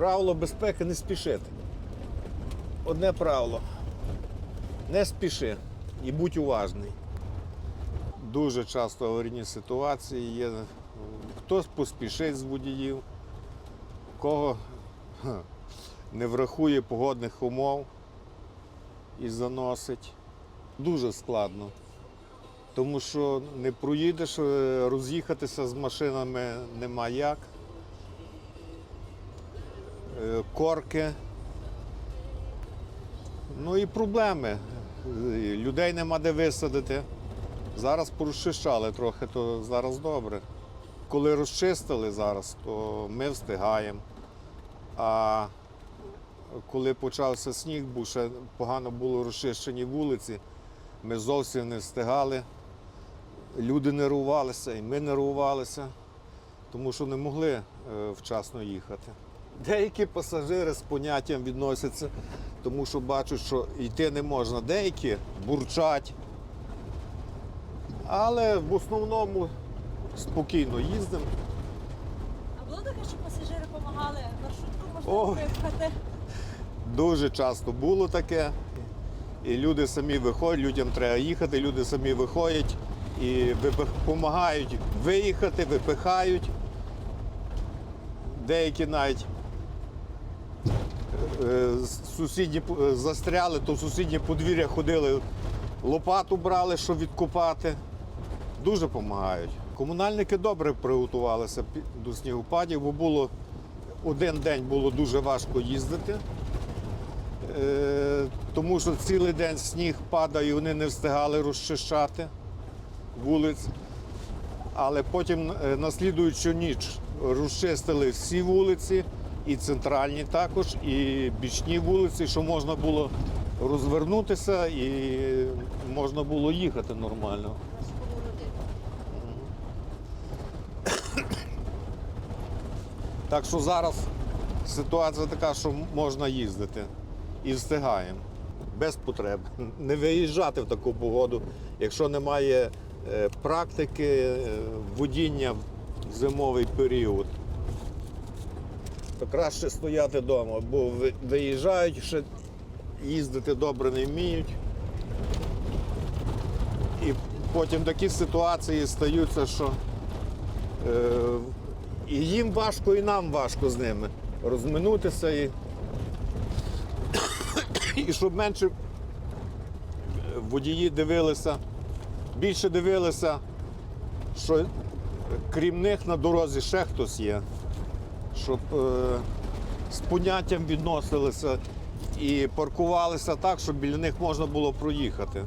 Правило безпеки не спішити. Одне правило. Не спіши і будь уважний. Дуже часто аварійні ситуації є. Хтось поспішить з водіїв, кого не врахує погодних умов і заносить. Дуже складно. Тому що не проїдеш, е, роз'їхатися з машинами нема як. Е, Корки. Ну і проблеми. Е, Людей нема де висадити. Зараз порозчищали трохи, то зараз добре. Коли розчистили зараз, то ми встигаємо. А коли почався сніг, бо ще погано було розчищені вулиці, ми зовсім не встигали. Люди нервувалися, і ми нервувалися, тому що не могли е, вчасно їхати. Деякі пасажири з поняттям відносяться, тому що бачать, що йти не можна. Деякі бурчать. Але в основному спокійно їздимо. А було таке, що пасажири допомагали маршрутку можна Ой. виїхати? Дуже часто було таке. І люди самі виходять, людям треба їхати, люди самі виходять і допомагають виїхати, випихають. Деякі навіть сусідні е, застряли, то в сусіднє подвір'я ходили, лопату брали, щоб відкопати. Дуже допомагають. Комунальники добре приготувалися до снігопадів, бо було один день було дуже важко їздити. Е, тому що цілий день сніг падає і вони не встигали розчищати вулиць. Але потім е, на слідуючу ніч розчистили всі вулиці, і центральні також, і бічні вулиці, що можна було розвернутися і можна було їхати нормально. Так що зараз ситуація така, що можна їздити і встигаємо. Без потреб. Не виїжджати в таку погоду, якщо немає е, практики е, водіння в зимовий період. То краще стояти вдома, бо виїжджають, ще їздити добре не вміють. І потім такі ситуації стаються, що е, і їм важко, і нам важко з ними розминутися. І, і щоб менше водії дивилися, більше дивилися, що крім них на дорозі ще хтось є, щоб е, з поняттям відносилися і паркувалися так, щоб біля них можна було проїхати.